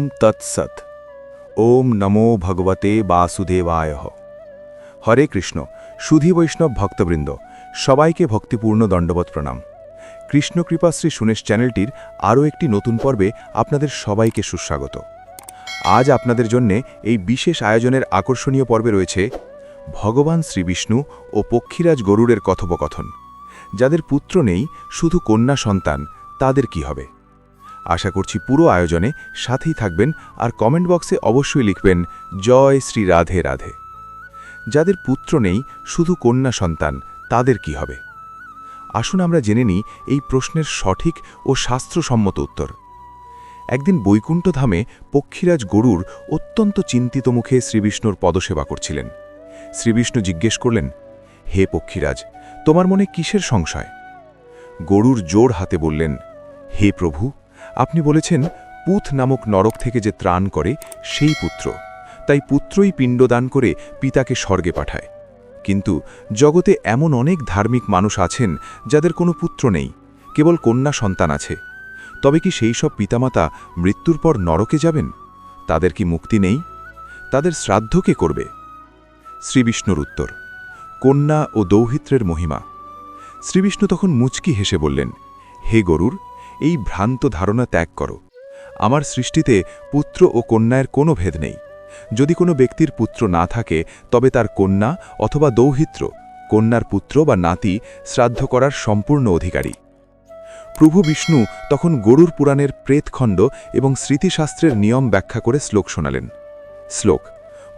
ওম তৎসৎ ওম নমো ভগবতে বাসুদেবায় হরে কৃষ্ণ সুধী বৈষ্ণব ভক্তবৃন্দ সবাইকে ভক্তিপূর্ণ দণ্ডবত প্রণাম কৃষ্ণ কৃপাশ্রী সুনেশ চ্যানেলটির আরও একটি নতুন পর্বে আপনাদের সবাইকে সুস্বাগত আজ আপনাদের জন্যে এই বিশেষ আয়োজনের আকর্ষণীয় পর্বে রয়েছে ভগবান শ্রীবিষ্ণু ও পক্ষীরাজ গরুড়ের কথোপকথন। যাদের পুত্র নেই, শুধু কন্যা সন্তান, তাদের কি হবে? আশা করছি পুরো আয়োজনে সাথেই থাকবেন আর কমেন্ট বক্সে অবশ্যই লিখবেন, জয় শ্রী রাধে রাধে। যাদের পুত্র নেই, শুধু কন্যা সন্তান, তাদের কি হবে? আসুন আমরা জেনে নিই এই প্রশ্নের সঠিক ও শাস্ত্রসম্মত উত্তর। একদিন বৈকুণ্ঠ ধামে পক্ষীরাজ গরুর অত্যন্ত চিন্তিত মুখে শ্রীবিষ্ণুর পদসেবা করছিলেন। শ্রীবিষ্ণু জিজ্ঞেস করলেন, হে পক্ষীরাজ, তোমার মনে কিসের সংশয়? গরুর জোর হাতে বললেন, হে প্রভু আপনি বলেছেন পুথ নামক নরক থেকে যে ত্রাণ করে, সেই পুত্র। তাই পুত্রই পিণ্ডদান করে পিতাকে স্বর্গে পাঠায়। কিন্তু জগতে এমন অনেক ধার্মিক মানুষ আছেন, যাদের কোনো পুত্র নেই, কেবল কন্যা সন্তান আছে। তবে কি সেই সব পিতামাতা মৃত্যুর পর নরকে যাবেন? তাদের কি মুক্তি নেই? তাদের শ্রাদ্ধ কে করবে? শ্রীবিষ্ণুর উত্তর, কন্যা ও দৌহিত্রের মহিমা। শ্রীবিষ্ণু তখন মুচকি হেসে বললেন, হে গরুর এই ভ্রান্ত ধারণা ত্যাগ করো। আমার সৃষ্টিতে পুত্র ও কন্যার কোনো ভেদ নেই। যদি কোনো ব্যক্তির পুত্র না থাকে, তবে তার কন্যা অথবা দৌহিত্র, কন্যার পুত্র বা নাতি শ্রাদ্ধ করার সম্পূর্ণ অধিকারী। প্রভু বিষ্ণু তখন গরুর পুরাণের প্রেতখণ্ড এবং স্মৃতিশাস্ত্রের নিয়ম ব্যাখ্যা করে শ্লোক শোনালেন। শ্লোক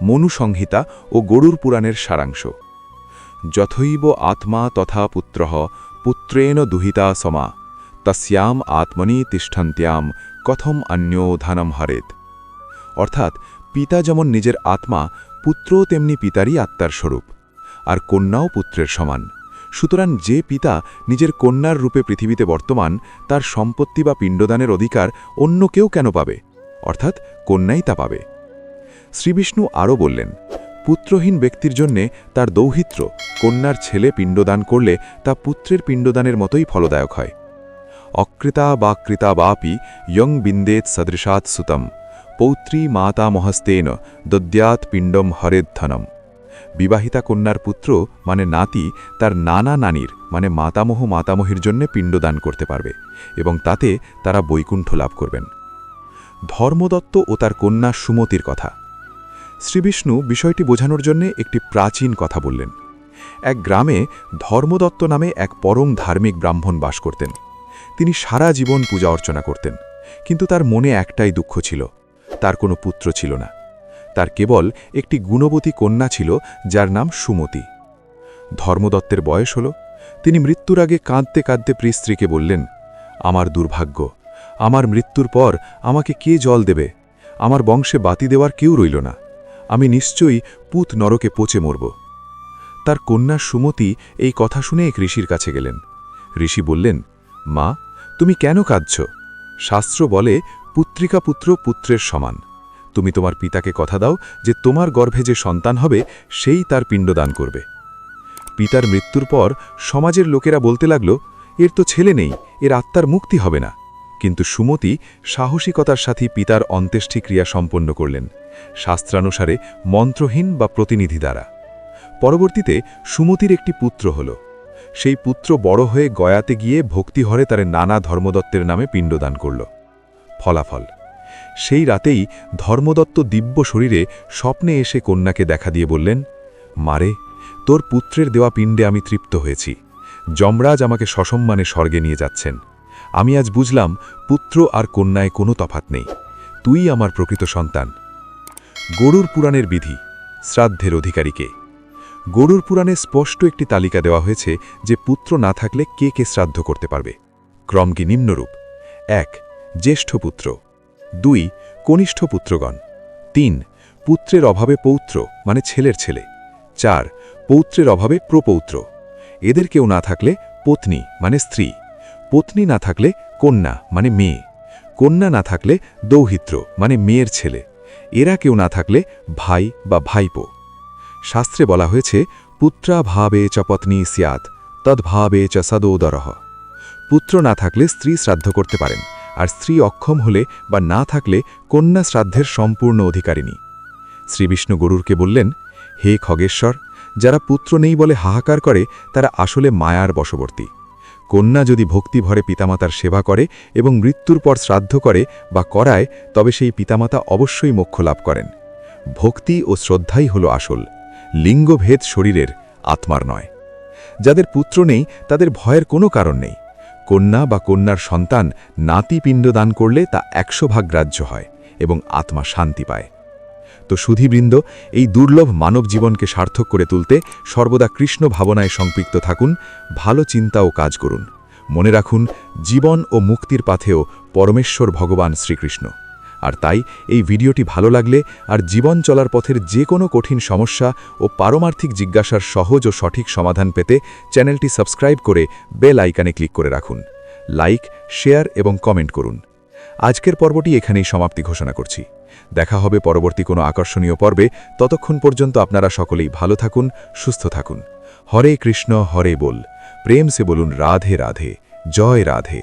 মনু সংহিতা ও গরুর পুরাণের সারাংশ। যথৈব আত্মা তথা পুত্র পুত্রেণ দুহিতা সমা। তস্যাম আত্মনি তিষ্ঠন্ত্যাম, কথম অন্যোধানম হরেত। অর্থাৎ পিতা যেমন নিজের আত্মা, পুত্রও তেমনি পিতারই আত্মার স্বরূপ, আর কন্যাও পুত্রের সমান। সুতরাং যে পিতা নিজের কন্যার রূপে পৃথিবীতে বর্তমান, তার সম্পত্তি বা পিণ্ডদানের অধিকার অন্য কেউ কেন পাবে? অর্থাৎ কন্যাই তা পাবে। শ্রীবিষ্ণু আরও বললেন, পুত্রহীন ব্যক্তির জন্যে তার দৌহিত্র, কন্যার ছেলে পিণ্ডদান করলে তা পুত্রের পিণ্ডদানের মতোই ফলদায়ক হয়। অকৃতা বা কৃতা বাপি ইয়ং বিন্দেত সদৃশাৎ সুতম। পৌত্রী মাতা মহস্তেন দদ্যাৎ পিণ্ডম হরেদ্ধনম। বিবাহিতা কন্যার পুত্র মানে নাতি তার নানা নানির মানে মাতামহ মাতামহীর জন্য পিণ্ডদান করতে পারবে এবং তাতে তারা বৈকুণ্ঠ লাভ করবেন। ধর্মদত্ত ও তার কন্যা সুমতির কথা। শ্রীবিষ্ণু বিষয়টি বোঝানোর জন্য একটি প্রাচীন কথা বললেন। এক গ্রামে ধর্মদত্ত নামে এক পরম ধার্মিক ব্রাহ্মণ বাস করতেন। তিনি সারা জীবন পূজা অর্চনা করতেন, কিন্তু তার মনে একটাই দুঃখ ছিল, তার কোনো পুত্র ছিল না। তার কেবল একটি গুণবতী কন্যা ছিল, যার নাম সুমতি। ধর্মদত্তের বয়স হল, তিনি মৃত্যুর আগে কাঁদতে কাঁদতে প্রিস্ত্রীকে বললেন, আমার দুর্ভাগ্য, আমার মৃত্যুর পর আমাকে কে জল দেবে? আমার বংশে বাতি দেওয়ার কেউ রইল না। আমি নিশ্চয়ই পুত নরকে পচে মরব। তার কন্যা সুমতি এই কথা শুনে এক ঋষির কাছে গেলেন। ঋষি বললেন মা, তুমি কেন কাঁদছ? শাস্ত্র বলে, পুত্রিকা পুত্র পুত্রের সমান। তুমি তোমার পিতাকে কথা দাও যে তোমার গর্ভে যে সন্তান হবে, সেই তার পিণ্ডদান করবে। পিতার মৃত্যুর পর সমাজের লোকেরা বলতে লাগল, এর তো ছেলে নেই, এর আত্মার মুক্তি হবে না। কিন্তু সুমতি সাহসিকতার সাথে পিতার অন্ত্যেষ্টিক্রিয়া সম্পন্ন করলেন, শাস্ত্রানুসারে মন্ত্রহীন বা প্রতিনিধি দ্বারা। পরবর্তীতে সুমতির একটি পুত্র হল। সেই পুত্র বড় হয়ে গয়াতে গিয়ে ভক্তিহরে তার নানা ধর্মদত্তের নামে পিণ্ডদান করল। ফলাফল, সেই রাতেই ধর্মদত্ত দিব্য শরীরে স্বপ্নে এসে কন্যাকে দেখা দিয়ে বললেন, মারে, তোর পুত্রের দেওয়া পিণ্ডে আমি তৃপ্ত হয়েছি। যমরাজ আমাকে সসম্মানে স্বর্গে নিয়ে যাচ্ছেন। আমি আজ বুঝলাম পুত্র আর কন্যায় কোনো তফাত নেই। তুই আমার প্রকৃত সন্তান। গরুর পুরাণের বিধি, শ্রাদ্ধের অধিকারীকে। গরুর পুরাণে স্পষ্ট একটি তালিকা দেওয়া হয়েছে যে পুত্র না থাকলে কে কে শ্রাদ্ধ করতে পারবে। ক্রম কি নিম্নরূপ। এক, জ্যেষ্ঠ পুত্র। দুই, কনিষ্ঠ পুত্রগণ। তিন, পুত্রের অভাবে পৌত্র মানে ছেলের ছেলে। চার, পৌত্রের অভাবে প্রপৌত্র। এদের কেউ না থাকলে পত্নী মানে স্ত্রী। পত্নী না থাকলে কন্যা মানে মেয়ে। কন্যা না থাকলে দৌহিত্র মানে মেয়ের ছেলে। এরা কেউ না থাকলে ভাই বা ভাইপো। শাস্ত্রে বলা হয়েছে, পুত্রা ভাবে চ পত্নী স্যাৎ তদ্ভাবে চ সদোদরহ পুত্র না থাকলে স্ত্রী শ্রাদ্ধ করতে পারেন, আর স্ত্রী অক্ষম হলে বা না থাকলে কন্যা শ্রাদ্ধের সম্পূর্ণ অধিকারিণী। শ্রীবিষ্ণু গরুরকে বললেন, হে খগেশ্বর, যারা পুত্র নেই বলে হাহাকার করে, তারা আসলে মায়ার বশবর্তী। কন্যা যদি ভক্তি ভরে পিতামাতার সেবা করে এবং মৃত্যুর পর শ্রাদ্ধ করে বা করায়, তবে সেই পিতামাতা অবশ্যই মোক্ষ লাভ করেন। ভক্তি ও শ্রদ্ধাই হল আসল। লিঙ্গভেদ শরীরের আত্মার নয়। যাদের পুত্র নেই, তাদের ভয়ের কোনো কারণ নেই। কন্যা বা কন্যার সন্তান নাতি পিণ্ড দান করলে তা একশো ভাগ গ্রাহ্য হয় এবং আত্মা শান্তি পায়। তো সুধীবৃন্দ, এই দুর্লভ মানব জীবনকে সার্থক করে তুলতে সর্বদা কৃষ্ণ ভাবনায় সম্পৃক্ত থাকুন, ভালো চিন্তা ও কাজ করুন। মনে রাখুন, জীবন ও মুক্তির পাথেও পরমেশ্বর ভগবান শ্রীকৃষ্ণ। আর তাই এই ভিডিওটি ভালো লাগলে আর জীবন চলার পথের যে কোনো কঠিন সমস্যা ও পারমার্থিক জিজ্ঞাসার সহজ ও সঠিক সমাধান পেতে চ্যানেলটি সাবস্ক্রাইব করে বেল আইকানে ক্লিক করে রাখুন। লাইক, শেয়ার এবং কমেন্ট করুন। আজকের পর্বটি এখানেই সমাপ্তি ঘোষণা করছি। দেখা হবে পরবর্তী কোনো আকর্ষণীয় পর্বে। ততক্ষণ পর্যন্ত আপনারা সকলেই ভালো থাকুন, সুস্থ থাকুন। হরে কৃষ্ণ, হরে বল। প্রেম সে বলুন, রাধে রাধে। জয় রাধে।